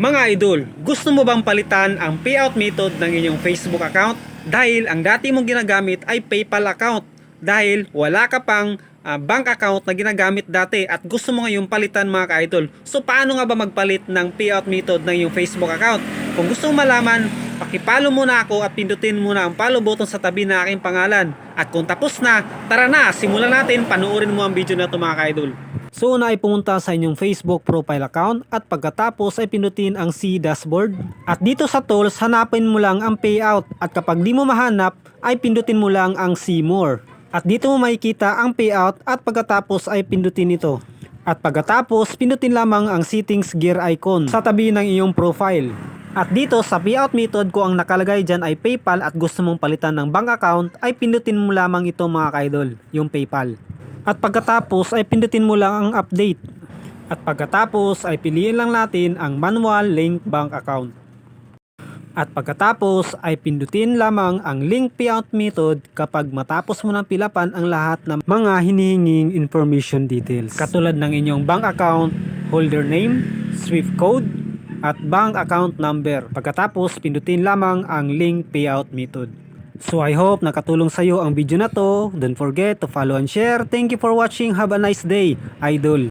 Mga idol, gusto mo bang palitan ang payout method ng inyong Facebook account? Dahil ang dati mong ginagamit ay PayPal account. Dahil wala ka pang ah, bank account na ginagamit dati at gusto mo ngayong palitan mga ka-idol. So paano nga ba magpalit ng payout method ng iyong Facebook account? Kung gusto mo malaman, pakipalo muna ako at pindutin muna ang follow button sa tabi ng aking pangalan. At kung tapos na, tara na, simulan natin, panuorin mo ang video na ito mga ka-idol. So una ay pumunta sa inyong Facebook profile account at pagkatapos ay pinutin ang C dashboard. At dito sa tools, hanapin mo lang ang payout at kapag di mo mahanap ay pindutin mo lang ang see more. At dito mo makikita ang payout at pagkatapos ay pindutin ito. At pagkatapos, pindutin lamang ang settings gear icon sa tabi ng iyong profile. At dito sa payout method ko ang nakalagay dyan ay PayPal at gusto mong palitan ng bank account ay pindutin mo lamang ito mga kaidol, yung PayPal. At pagkatapos ay pindutin mo lang ang update. At pagkatapos ay piliin lang natin ang manual link bank account. At pagkatapos ay pindutin lamang ang link payout method kapag matapos mo nang pilapan ang lahat ng mga hinihinging information details. Katulad ng inyong bank account, holder name, SWIFT code, at bank account number. Pagkatapos pindutin lamang ang link payout method. So I hope nakatulong sa iyo ang video na to. Don't forget to follow and share. Thank you for watching. Have a nice day, idol.